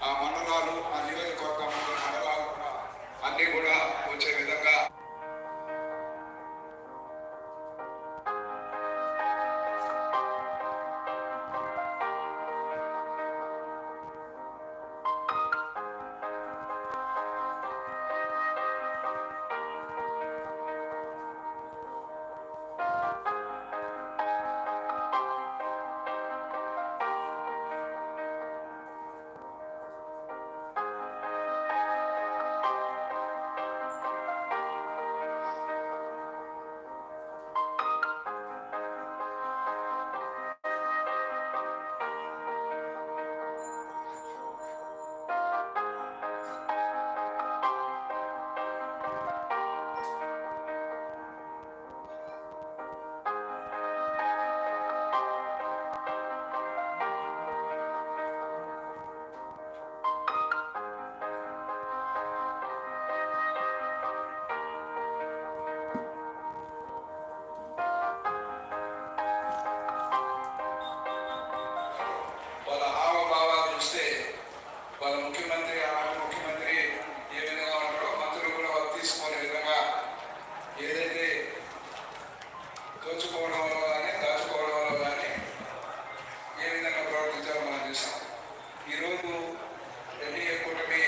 ఆ మండలాలు ఆ నియోజకవర్గ వాళ్ళ ముఖ్యమంత్రి అలాంటి ముఖ్యమంత్రి ఏ విధంగా ఉంటాడో మంత్రులు కూడా వాళ్ళు తీసుకునే విధంగా ఏదైతే దోచుకోవడం వల్ల కానీ దాచుకోవడం వల్ల కానీ ఏ విధంగా ప్రవర్తించాలో మనం చూసాం. ఈరోజు ఎన్డీఏ కూటమి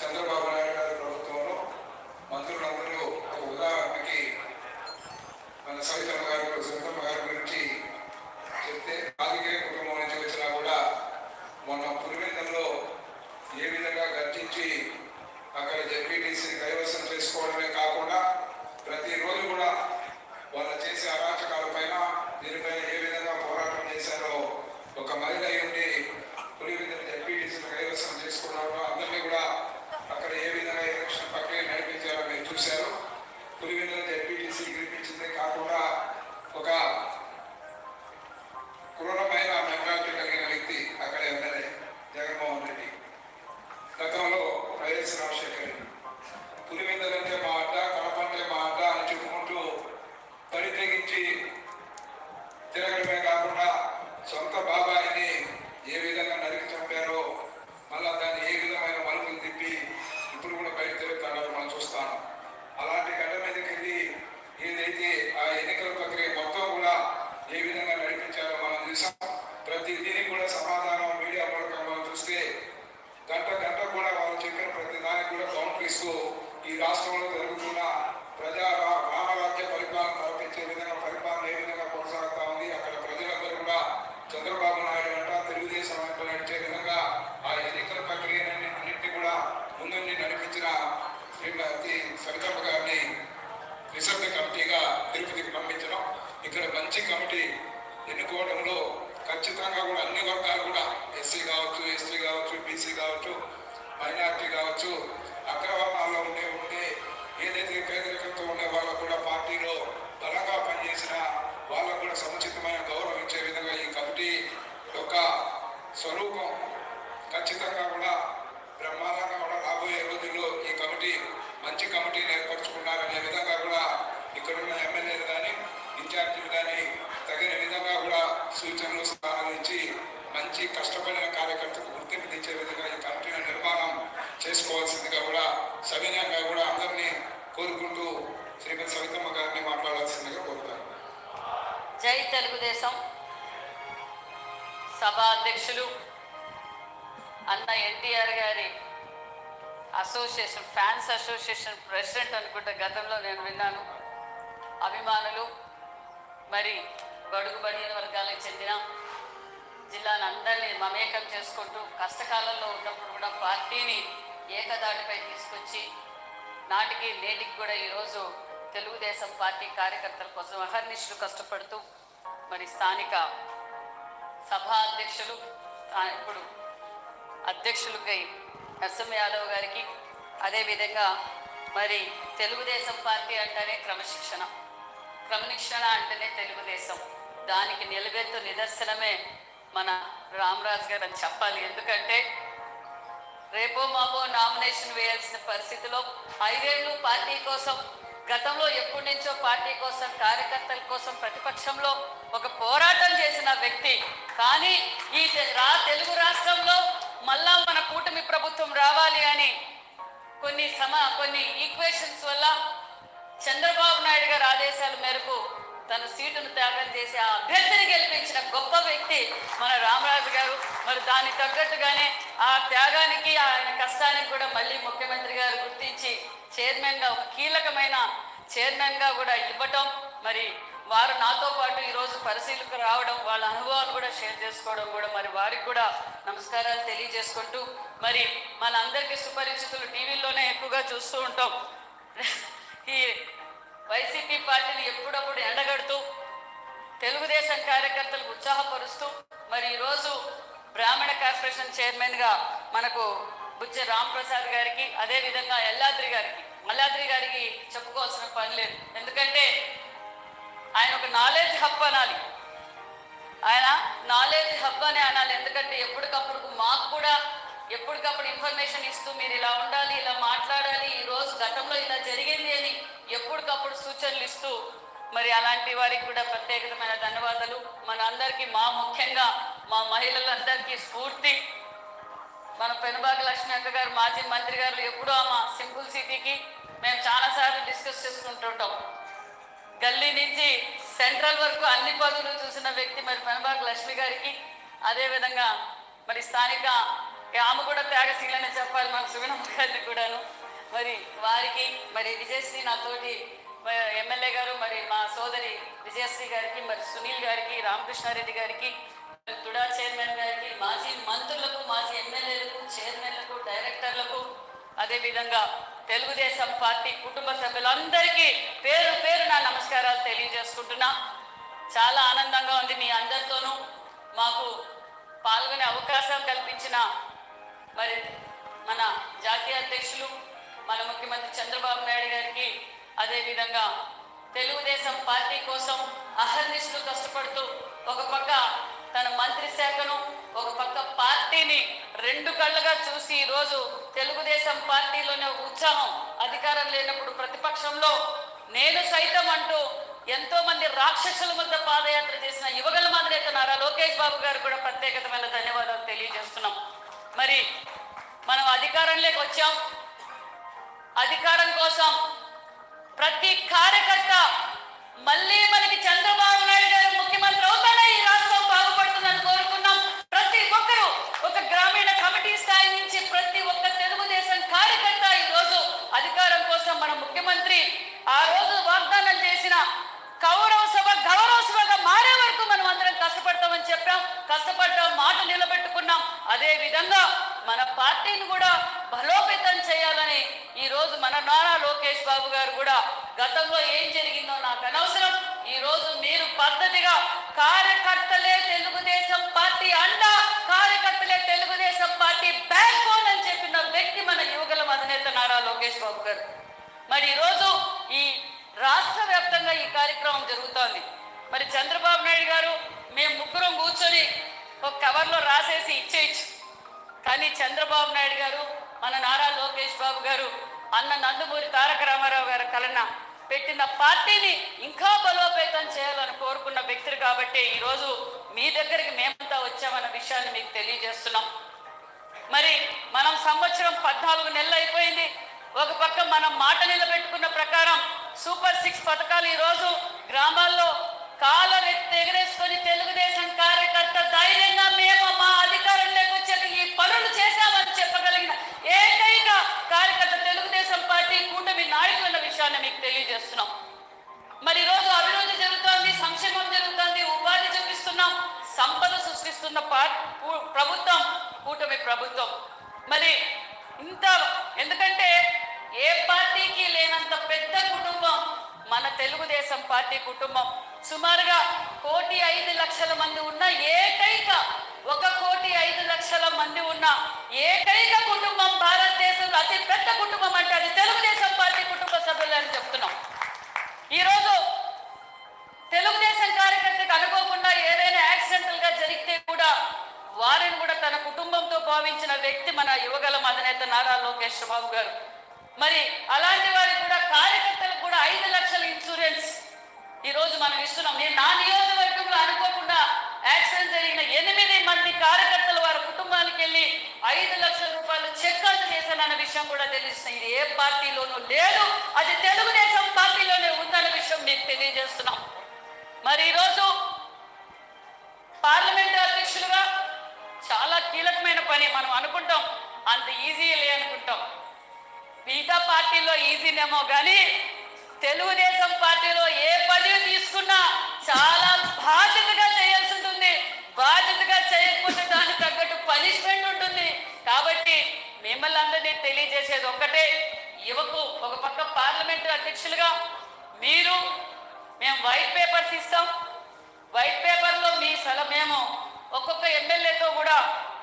చంద్రబాబు నాయుడు గారి ప్రభుత్వంలో మంత్రులందరూ ఒక ఉదాహరణకి మన సవితమ్మ గారు సవితమ్మ గారి గురించి చెప్తే రాజకీయ కుటుంబం నుంచి వచ్చినా కూడా మొన్న పులివెందులో ఏ విధంగా గర్జించి అక్కడ జడ్పీటీసీని కైవసం చేసుకోవడమే కాకుండా ప్రతిరోజు కూడా వాళ్ళు చేసే అరాచకాల పైన దీనిపైన ఏ విధంగా పోరాటం చేశారో ఒక మహిళ అయి ఉండి పులివిందర జడ్పీటీసీని కైవసం చేసుకున్నారో అందరినీ కూడా అక్కడ ఏ విధంగా ఎలక్షన్ ప్రక్రియ నడిపించారో మీరు చూశారు. పులివిందర జడ్పీటీసీ గెలిపించిందే కాకుండా ఒక క్రూరమైన ఖచ్చితంగా కూడా బ్రహ్మాండంగా కూడా రాబోయే రోజుల్లో ఈ కమిటీ మంచి కమిటీని ఏర్పరచుకున్నారనే విధంగా కూడా ఇక్కడున్న ఎమ్మెల్యేలు కానీ ఇన్ఛార్జీలు కానీ తగిన విధంగా కూడా సూచనలు సలహాలు ఇచ్చి మంచి కష్టపడిన కార్యకర్తకు గుర్తింపు తెచ్చే విధంగా ఈ కమిటీని నిర్మాణం చేసుకోవాల్సిందిగా కూడా సవినయంగా కూడా అందరినీ కోరుకుంటూ శ్రీమతి సవితమ్మ గారిని మాట్లాడాల్సిందిగా కోరుతాను. జై తెలుగుదేశం. సభా అధ్యక్షులు అన్న ఎన్టీఆర్ గారి అసోసియేషన్ ఫ్యాన్స్ అసోసియేషన్ ప్రెసిడెంట్ అనుకుంటే గతంలో నేను విన్నాను. అభిమానులు మరి బడుగు బడిన వర్గాలకు చెందిన జిల్లాను అందరినీ మమేకం చేసుకుంటూ కష్టకాలంలో ఉన్నప్పుడు కూడా పార్టీని ఏకదాటిపై తీసుకొచ్చి నాటికి నేటికి కూడా ఈరోజు తెలుగుదేశం పార్టీ కార్యకర్తల కోసం అహర్నిశలు కష్టపడుతూ మరి స్థానిక సభా అధ్యక్షులు ఇప్పుడు అధ్యక్షులకై నరసింహ యాదవ్ గారికి అదేవిధంగా మరి తెలుగుదేశం పార్టీ అంటేనే క్రమశిక్షణ. క్రమశిక్షణ అంటేనే తెలుగుదేశం. దానికి నిలబెత్తు నిదర్శనమే మన రామరాజు గారు అని చెప్పాలి. ఎందుకంటే రేపో మాపో నామినేషన్ వేయాల్సిన పరిస్థితిలో ఐదేళ్ళు పార్టీ కోసం గతంలో ఎప్పటి నుంచో పార్టీ కోసం కార్యకర్తల కోసం ప్రతిపక్షంలో ఒక పోరాటం చేసిన వ్యక్తి. కానీ ఈ రా తెలుగు రాష్ట్రంలో మళ్ళా మన కూటమి ప్రభుత్వం రావాలి అని కొన్ని సమ కొన్ని ఈక్వేషన్స్ వల్ల చంద్రబాబు నాయుడు గారి ఆదేశాల మేరకు తన సీటును త్యాగం చేసి ఆ అభ్యర్థిని గెలిపించిన గొప్ప వ్యక్తి మన రామరాజు గారు. మరి దానికి తగ్గట్టుగానే ఆ త్యాగానికి ఆయన కష్టానికి కూడా మళ్ళీ ముఖ్యమంత్రి గారు గుర్తించి చైర్మన్గా ఒక కీలకమైన చైర్మన్గా కూడా ఇవ్వటం మరి వారు నాతో పాటు ఈరోజు పరిశీలకు రావడం వాళ్ళ అనుభవాలు కూడా షేర్ చేసుకోవడం కూడా మరి వారికి కూడా నమస్కారాలు తెలియజేసుకుంటూ మరి మనందరికీ సుపరిచితులు టీవీల్లోనే ఎక్కువగా చూస్తూ ఉంటాం. ఈ వైసీపీ పార్టీని ఎప్పుడప్పుడు ఎండగడుతూ తెలుగుదేశం కార్యకర్తలకు ఉత్సాహపరుస్తూ మరి ఈరోజు బ్రాహ్మణ కార్పొరేషన్ చైర్మన్గా మనకు బుజ్జ రాంప్రసాద్ గారికి అదేవిధంగా ఎల్లాద్రి గారికి మల్లాద్రి గారికి చెప్పుకోవాల్సిన పని లేదు. ఎందుకంటే ఆయన ఒక నాలెడ్జ్ హబ్ అనాలి. ఆయన నాలెడ్జ్ హబ్ అని అనాలి. ఎందుకంటే ఎప్పటికప్పుడు మాకు కూడా ఎప్పటికప్పుడు ఇన్ఫర్మేషన్ ఇస్తూ మీరు ఇలా ఉండాలి ఇలా మాట్లాడాలి. ఈ రోజు గతంలో ఇలా జరిగింది అని ఎప్పటికప్పుడు సూచనలు ఇస్తూ మరి అలాంటి వారికి కూడా ప్రత్యేకమైన ధన్యవాదాలు. మన అందరికీ మా ముఖ్యంగా మా మహిళలందరికీ స్ఫూర్తి. మన పెనుబాగ లక్ష్మి అక్క గారు మాజీ మంత్రి గారు ఎప్పుడూ ఆమె సింపుల్ సిటీకి మేము చాలాసార్లు డిస్కస్ చేసుకుంటుంటాం గల్లీ నుంచి సెంట్రల్ వరకు అన్ని పదవులు చూసిన వ్యక్తి మరి పెనబాగ్ లక్ష్మి గారికి. అదేవిధంగా మరి స్థానిక ఆమె కూడా త్యాగశీలని చెప్పాలి మన సుగుణమ్మ గారిని కూడాను. మరి వారికి మరి విజయశ్రీ నాతోటి ఎమ్మెల్యే గారు మరి మా సోదరి విజయశ్రీ గారికి మరి సునీల్ గారికి రామకృష్ణారెడ్డి గారికి మరి తుడా చైర్మన్ గారికి మాజీ మంత్రులకు మాజీ ఎమ్మెల్యేలకు చైర్మన్లకు డైరెక్టర్లకు అదేవిధంగా తెలుగుదేశం పార్టీ కుటుంబ సభ్యులందరికీ పేరు పేరు నా నమస్కారాలు తెలియజేసుకుంటున్నా. చాలా ఆనందంగా ఉంది మీ అందరితోనూ మాకు పాల్గొనే అవకాశం కల్పించిన మరి మన జాతీయ అధ్యక్షులు మన ముఖ్యమంత్రి చంద్రబాబు నాయుడు గారికి అదేవిధంగా తెలుగుదేశం పార్టీ కోసం అహర్నిశలు కష్టపడుతూ ఒక పక్క తన మంత్రి శాఖను ఒక పక్క పార్టీని రెండు కళ్ళుగా చూసి ఈరోజు తెలుగుదేశం పార్టీలోనే ఒక ఉత్సాహం అధికారం లేనప్పుడు ప్రతిపక్షంలో నేను సైతం అంటూ ఎంతో మంది రాక్షసుల మధ్య పాదయాత్ర చేసిన యువగల మధ్యనేత నారా లోకేష్ బాబు గారు కూడా ప్రత్యేకతమైన ధన్యవాదాలు తెలియజేస్తున్నాం. మరి మనం అధికారంలోకి వచ్చాం. అధికారం కోసం ప్రతి కార్యకర్త మళ్ళీ మనకి చంద్రబాబు నాయుడు గారు ముఖ్యమంత్రి అవుతానే ఈ రాష్ట్రం బాగుపడుతుందని కోరుకున్నాం ప్రతి ఒక్కరూ ఒక గ్రామీణ కమిటీ స్థాయి నుంచి ప్రతి ఒక్క తెలుగుదేశం కార్యకర్త ఈ రోజు అధికారం కోసం మన ముఖ్యమంత్రి ఆ రోజు వాగ్దానం చేసిన కౌరవ సభ గౌరవ సభగా మారే వరకు మనం అందరం కష్టపడతామని చెప్పాం. కష్టపడ్డాం మాట నిలబెట్టుకున్నాం. అదే విధంగా మన పార్టీని కూడా బలోపేతం చేయాలని ఈ రోజు మన నారా లోకేష్ బాబు గారు కూడా గతంలో ఏం జరిగిందో నాకు అనవసరం. ఈ రోజు మీరు పద్ధతిగా కార్యకర్తలే తెలుగుదేశం పార్టీ అండ కార్యకర్తలే తెలుగుదేశం పార్టీ బ్యాక్ బోన్ అని చెప్పిన వ్యక్తి మన యువకుల అధినేత నారా లోకేష్ బాబు గారు. మరి ఈరోజు ఈ రాష్ట్ర వ్యాప్తంగా ఈ కార్యక్రమం జరుగుతోంది. మరి చంద్రబాబు నాయుడు గారు మేము ముగ్గురం కూర్చొని ఒక కవర్లో రాసేసి ఇచ్చేయచ్చు. కానీ చంద్రబాబు నాయుడు గారు మన నారా లోకేష్ బాబు గారు అన్న నందమూరి తారక రామారావు గారు కలన పెట్టిన పార్టీని ఇంకా బలోపేతం చేయాలని కోరుకున్న వ్యక్తులు కాబట్టి ఈరోజు మీ దగ్గరికి మేమంతా వచ్చామన్న విషయాన్ని మీకు తెలియజేస్తున్నాం. మరి మనం సంవత్సరం పద్నాలుగు నెలలు అయిపోయింది. ఒక పక్క మనం మాట నిలబెట్టుకున్న ప్రకారం సూపర్ సిక్స్ పథకాలు ఈరోజు గ్రామాల్లో కాలర్ ఎగరేసుకొని తెలుగుదేశం కార్యకర్త ధైర్యంగా మేము మా అధికారంలోకి వచ్చాక ఈ పనులు చేశామని చెప్పగలిగిన ఏకైక కార్యకర్త తెలుగుదేశం పార్టీ కూటమి నాయకులు అన్న విషయాన్ని మీకు తెలియజేస్తున్నాం. మరి ఈరోజు అభివృద్ధి జరుగుతోంది సంక్షేమం జరుగుతోంది ఉపాధి చూపిస్తున్నాం సంపద సృష్టిస్తున్న ప్రభుత్వం కూటమి ప్రభుత్వం. మరి ఇంత ఎందుకంటే మన తెలుగుదేశం పార్టీ కుటుంబం. సుమారుగా కోటి ఐదు లక్షల మంది ఉన్న ఏకైక ఒక కోటి ఐదు లక్షల మంది ఉన్న ఏకైక కుటుంబం భారతదేశంలో అతి పెద్ద కుటుంబం అంటే అది తెలుగుదేశం పార్టీ కుటుంబ సభ్యులు అని చెప్తున్నాం. ఈరోజు తెలుగుదేశం కార్యకర్తకు అనుకోకుండా ఏదైనా యాక్సిడెంటల్గా జరిగితే కూడా వారిని కూడా తన కుటుంబంతో భావించిన వ్యక్తి మన యువగల అధినేత అధినేత నారా లోకేష్ బాబు గారు. మరి అలాంటి వారికి కూడా కార్యకర్తలకు కూడా ఐదు లక్షల ఇన్సూరెన్స్ ఈ రోజు మనం ఇస్తున్నాం. నేను నా నియోజకవర్గంలో అనుకోకుండా యాక్సిడెంట్ జరిగిన ఎనిమిది మంది కార్యకర్తలు వారి కుటుంబానికి వెళ్ళి ఐదు లక్షల రూపాయలు చెక్ చేశానన్న విషయం కూడా తెలుస్తుంది ఇది ఏ పార్టీలోనూ లేదు అది తెలుగుదేశం పార్టీలోనే ఉందన్న విషయం మీకు తెలియజేస్తున్నాం. మరి ఈరోజు పార్లమెంట్ అధ్యక్షులుగా చాలా కీలకమైన పని మనం అనుకుంటాం. అంత ఈజీ లే అనుకుంటాం. మిగతా పార్టీలో ఈజీనేమో కానీ తెలుగుదేశం పార్టీలో ఏ పదవి తీసుకున్నా చాలా బాధ్యతగా చేయాల్సి ఉంటుంది బాధ్యతగా చేయకపోతే దానికి తగ్గట్టు పనిష్మెంట్ ఉంటుంది. కాబట్టి మిమ్మల్ని అందరినీ తెలియజేసేది ఒక్కటే. యువకు ఒక పక్క పార్లమెంటు అధ్యక్షులుగా మీరు మేము వైట్ పేపర్స్ ఇస్తాం. వైట్ పేపర్లో మీ సలహా మేము ఒక్కొక్క ఎమ్మెల్యేతో కూడా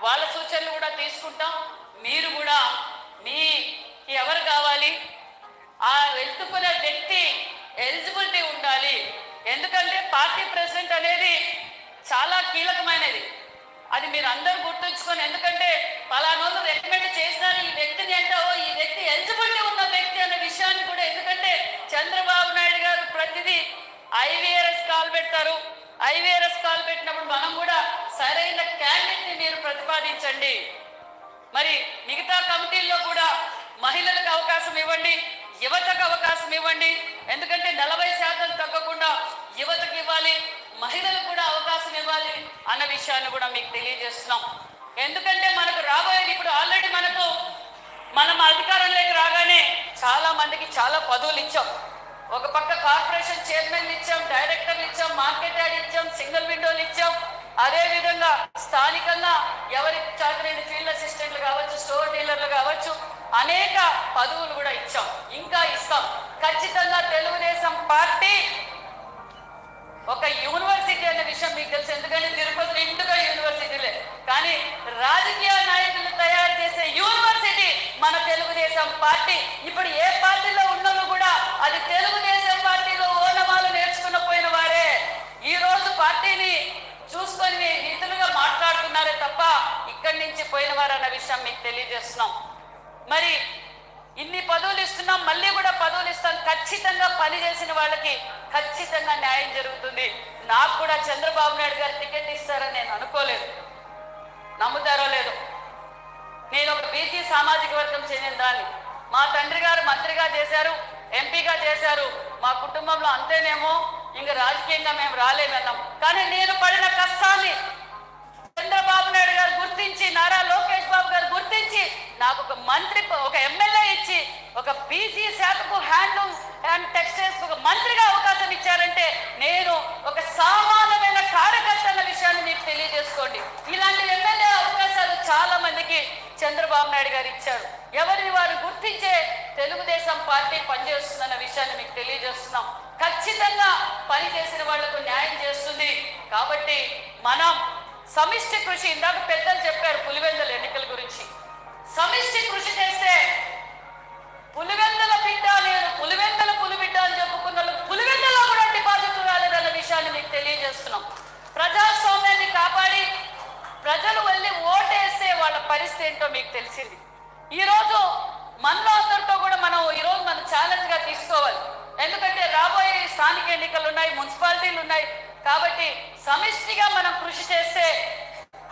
వాళ్ళ సూచనలు కూడా తీసుకుంటాం. మీరు కూడా మీ ఎవరు కావాలి? ఆ వెళ్తుకునే వ్యక్తి ఎలిజిబిలిటీ ఉండాలి. ఎందుకంటే పార్టీ ప్రెసిడెంట్ అనేది చాలా కీలకమైనది. అది మీరు అందరూ గుర్తుంచుకొని ఎందుకంటే పలానోళ్ళు రికమెండ్ చేసినారు ఈ వ్యక్తిని అంటావో ఈ వ్యక్తి ఎలిజిబిలిటీ ఉన్న వ్యక్తి అనే విషయాన్ని కూడా ఎందుకంటే చంద్రబాబు నాయుడు గారు ప్రతిదీ ఐవీఆర్ఎస్ కాల్ పెడతారు. ఐవీఆర్ఎస్ కాల్ పెట్టినప్పుడు మనం కూడా సరైన క్యాండిడేట్ని మీరు ప్రతిపాదించండి. మరి మిగతా కమిటీల్లో కూడా మహిళలకు అవకాశం ఇవ్వండి యువతకు అవకాశం ఇవ్వండి. ఎందుకంటే నలభై శాతం తగ్గకుండా యువతకు ఇవ్వాలి మహిళలకు కూడా అవకాశం ఇవ్వాలి అన్న విషయాన్ని కూడా మీకు తెలియజేస్తున్నాం. ఎందుకంటే మనకు రాబోయేది ఇప్పుడు ఆల్రెడీ మనకు మనం అధికారంలోకి రాగానే చాలా మందికి చాలా పదవులు ఇచ్చాం. ఒక పక్క కార్పొరేషన్ చైర్మన్ ఇచ్చాం డైరెక్టర్లు ఇచ్చాం మార్కెట్ యార్డ్ ఇచ్చాం సింగిల్ విండోలు ఇచ్చాం. అదే విధంగా స్థానికంగా ఎవరి చాకరైన ఫీల్డ్ అసిస్టెంట్లు కావచ్చు స్టోర్ డీలర్లు కావచ్చు అనేక పదవులు కూడా ఇచ్చాం. ఇంకా ఇస్తాం. ఖచ్చితంగా తెలుగుదేశం పార్టీ ఒక యూనివర్సిటీ అనే విషయం మీకు తెలుసు. ఎందుకంటే తిరుపతి నిండుగా యూనివర్సిటీలే. కానీ రాజకీయ నాయకులు తయారు చేసే యూనివర్సిటీ మన తెలుగుదేశం పార్టీ. ఇప్పుడు ఏ పార్టీలో ఉన్నోళ్ళు కూడా అది తెలుగుదేశం పార్టీలో ఓనమాలు నేర్చుకున్న పోయిన వారే. ఈ రోజు పార్టీని చూసుకొని నిధులుగా మాట్లాడుతున్నారే తప్ప ఇక్కడి నుంచి పోయిన వారు అన్న విషయం మీకు తెలియజేస్తున్నాం. మరి ఇన్ని పదవులు ఇస్తున్నాం మళ్ళీ కూడా పదవులు ఇస్తాం. ఖచ్చితంగా పని చేసిన వాళ్ళకి ఖచ్చితంగా న్యాయం జరుగుతుంది. నాకు కూడా చంద్రబాబు నాయుడు గారు టికెట్ ఇస్తారని నేను అనుకోలేదు. నమ్ముతారో లేదో. నేను ఒక బీసీ సామాజిక వర్గం చెందిన దాన్ని. మా తండ్రి గారు మంత్రిగా చేశారు ఎంపీగా చేశారు. మా కుటుంబంలో అంతేనేమో ఇంకా రాజకీయంగా మేము రాలేమన్నాం. కానీ నేను పడిన కష్టాన్ని చంద్రబాబు నాయుడు గారు గుర్తించి నారా లోకేష్ బాబు గారు గుర్తించి నాకు ఒక మంత్రి ఒక ఎమ్మెల్యే ఇచ్చి ఒక బీసీ శాఖకు హ్యాండ్లూమ్ అండ్ టెక్స్టైల్స్ ఒక మంత్రిగా అవకాశం ఇచ్చారంటే నేను ఒక సామాన్యమైన కార్యకర్త అన్న విషయాన్ని మీకు తెలియజేసుకోండి. ఇలాంటి ఎమ్మెల్యే అవకాశాలు చాలా మందికి చంద్రబాబు నాయుడు గారు ఇచ్చారు. ఎవరిని వారు గుర్తించే తెలుగుదేశం పార్టీ పనిచేస్తుందన్న విషయాన్ని మీకు తెలియజేస్తున్నాం. ఖచ్చితంగా పని చేసిన వాళ్ళకు న్యాయం చేస్తుంది. కాబట్టి మనం సమిష్టి కృషి ఇందాక పెద్దలు చెప్పారు పులివెందుల ఎన్నికల గురించి. సమిష్టి కృషి చేస్తే పులివెందుల బిడ్డ నేను పులివెందుల పులిబిడ్డ అని చెప్పుకున్న పులివెందులో కూడా డిపాజిట్ రాలేదన్న విషయాన్ని మీకు తెలియజేస్తున్నాం. ప్రజాస్వామ్యాన్ని కాపాడి ప్రజలు వెళ్ళి ఓటేస్తే వాళ్ళ పరిస్థితి ఏంటో మీకు తెలిసింది. ఈరోజు మనలో అందరితో కూడా మనం ఈరోజు మనం ఛాలెంజ్గా తీసుకోవాలి. ఎందుకంటే రాబోయే స్థానిక ఎన్నికలు ఉన్నాయి మున్సిపాలిటీలు ఉన్నాయి కాబట్టి సమిష్టిగా మనం కృషి చేస్తే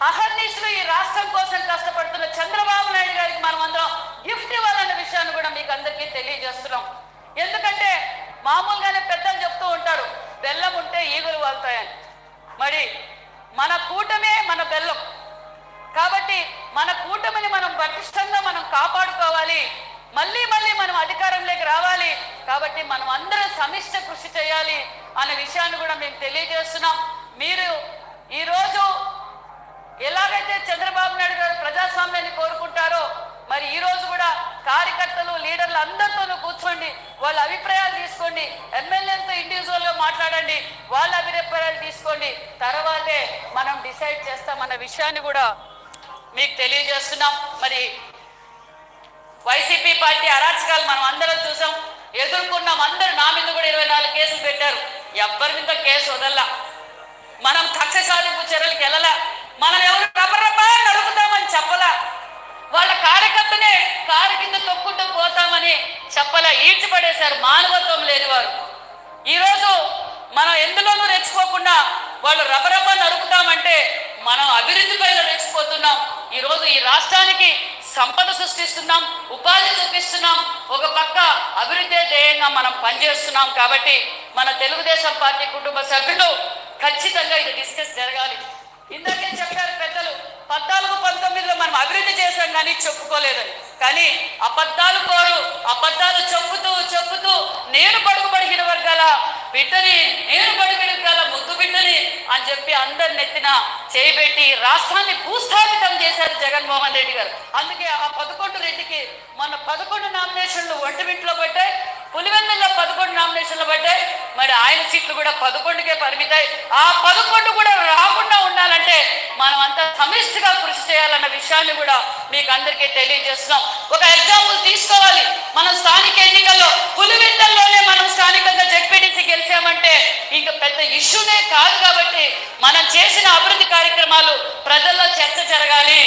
అహర్నిశలు ఈ రాష్ట్రం కోసం కష్టపడుతున్న చంద్రబాబు నాయుడు గారికి మనం అందరం గిఫ్ట్ ఇవ్వాలన్న విషయాన్ని కూడా మీకు అందరికీ తెలియజేస్తున్నాం. ఎందుకంటే మామూలుగానే పెద్దలు చెప్తూ ఉంటారు బెల్లం ఉంటే ఈగులు వాళ్తాయని. మరి మన కూటమే మన బెల్లం. కాబట్టి మన కూటమిని మనం పటిష్టంగా మనం కాపాడుకోవాలి. మళ్ళీ మళ్ళీ మనం అధికారంలోకి రావాలి. కాబట్టి మనం అందరం సమిష్ట కృషి చేయాలి అనే విషయాన్ని కూడా మేము తెలియజేస్తున్నాం. మీరు ఈరోజు ఎలాగైతే చంద్రబాబు నాయుడు గారు ప్రజాస్వామ్యాన్ని కోరుకుంటారో మరి ఈ రోజు కూడా కార్యకర్తలు లీడర్లు అందరితోనూ కూర్చోండి వాళ్ళ అభిప్రాయాలు తీసుకోండి ఎమ్మెల్యేలతో ఇండివిజువల్గా మాట్లాడండి వాళ్ళ అభిప్రాయాలు తీసుకోండి. తర్వాతే మనం డిసైడ్ చేస్తామన్న విషయాన్ని కూడా మీకు తెలియజేస్తున్నాం. మరి వైసీపీ పార్టీ అరాచకాలు మనం అందరం చూసాం. ఎదుర్కొన్నాం అందరు నా మీద కూడా ఇరవై నాలుగు కేసులు పెట్టారు. ఎవ్వరి మీద కేసు వదల్లా. మనం కక్ష సాధింపు చర్యలకు వెళ్ళలా. మనం ఎవరు రబ్బరబ్బా నడుపుతామని చెప్పలా. వాళ్ళ కార్యకర్తనే కారు కింద తొక్కుంటూ పోతామని చెప్పలా. ఈడ్చిపడేశారు. మానవత్వం లేనివారు ఈరోజు మనం ఎందులోనూ రెచ్చిపోకుండా వాళ్ళు రబరబ నరుకుతామంటే మనం అభివృద్ధి పైన రెచ్చిపోతున్నాం. ఈరోజు ఈ రాష్ట్రానికి సంపద సృష్టిస్తున్నాం ఉపాధి చూపిస్తున్నాం ఒక పక్క అభివృద్ధి ధ్యేయంగా మనం పనిచేస్తున్నాం కాబట్టి మన తెలుగుదేశం పార్టీ కుటుంబ సభ్యులు ఖచ్చితంగా ఇది డిస్కస్ జరగాలి. ఇందాకే చెప్పారు పెద్దలు పద్నాలుగు పంతొమ్మిదిలో మనం అభివృద్ధి చేశాం కానీ చెప్పుకోలేదని కానీ అబద్ధాలు కోరు అబద్ధాలు చెప్పుతూ చెప్పుతూ నేను పడుగు పడిగిన వర్గాల బిడ్డని నేను పడుగు వర్గాల ముద్దు బిడ్డని అని చెప్పి అందరి నెత్తిన చేయబెట్టి రాష్ట్రాన్ని భూస్థాపితం చేశారు జగన్మోహన్ రెడ్డి గారు. అందుకే ఆ పదకొండు రెడ్డికి మన పదకొండు నామినేషన్లు ఒంటిమింట్లో పడ్డాయి పులివెందుల్లో పదకొండు నామినేషన్లు పడ్డాయి. మరి ఆయన సీట్లు కూడా పదకొండుకే పరిమితాయి. ఆ పదకొండు కూడా రాకుండా ఉండాలంటే మనం అంతా సమిష్టిగా కృషి చేయాలన్న విషయాన్ని కూడా మీకు అందరికీ తెలియజేస్తున్నాం. ఒక ఎగ్జాంపుల్ తీసుకోవాలి. మనం స్థానిక ఎన్నికల్లో పులివెందల్లోనే మనం స్థానికంగా జెడ్పీటీసీ గెలిచామంటే ఇంకా పెద్ద ఇష్యూనే కాదు కాబట్టి మనం చేసిన అభివృద్ధి కార్యక్రమాలు ప్రజల్లో చర్చ జరగాలి.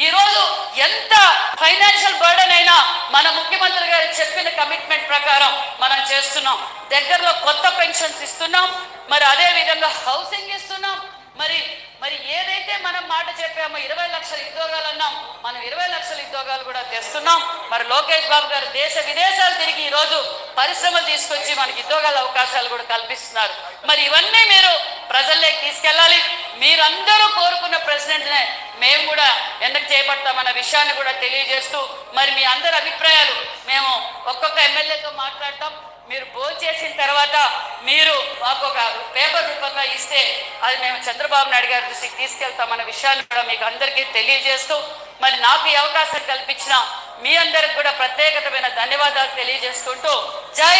ఈరోజు ఎంత ఫైనాన్షియల్ బర్డెన్ అయినా మన ముఖ్యమంత్రి గారు చెప్పిన కమిట్మెంట్ ప్రకారం మనం చేస్తున్నాం. దగ్గరలో కొత్త పెన్షన్స్ ఇస్తున్నాం. మరి అదే విధంగా హౌసింగ్ ఇస్తున్నాం. మరి మరి ఏదైతే మనం మాట చెప్పామో ఇరవై లక్షల ఉద్యోగాలు అన్నాం మనం ఇరవై లక్షల ఉద్యోగాలు కూడా తెస్తున్నాం. మరి లోకేష్ బాబు గారు దేశ విదేశాలు తిరిగి ఈరోజు పరిశ్రమలు తీసుకొచ్చి మనకి ఉద్యోగాల అవకాశాలు కూడా కల్పిస్తున్నారు. మరి ఇవన్నీ మీరు ప్రజల్లోకి తీసుకెళ్ళాలి. మీరందరూ కోరుకున్న ప్రెసిడెంట్నే మేము కూడా ఎందుకు చేపడతామన్న విషయాన్ని కూడా తెలియజేస్తూ మరి మీ అందరి అభిప్రాయాలు మేము ఒక్కొక్క ఎమ్మెల్యేతో మాట్లాడతాం. మీరు భోజనం చేసిన తర్వాత మీరు మాకు ఒక పేపర్ రూపంగా ఇస్తే అది మేము చంద్రబాబు నాయుడు గారి దృష్టికి తీసుకెళ్తామన్న విషయాన్ని కూడా మీకు అందరికీ తెలియజేస్తూ మరి నాకు ఈ అవకాశం కల్పించిన మీ అందరికి కూడా ప్రత్యేకతమైన ధన్యవాదాలు తెలియజేసుకుంటూ జై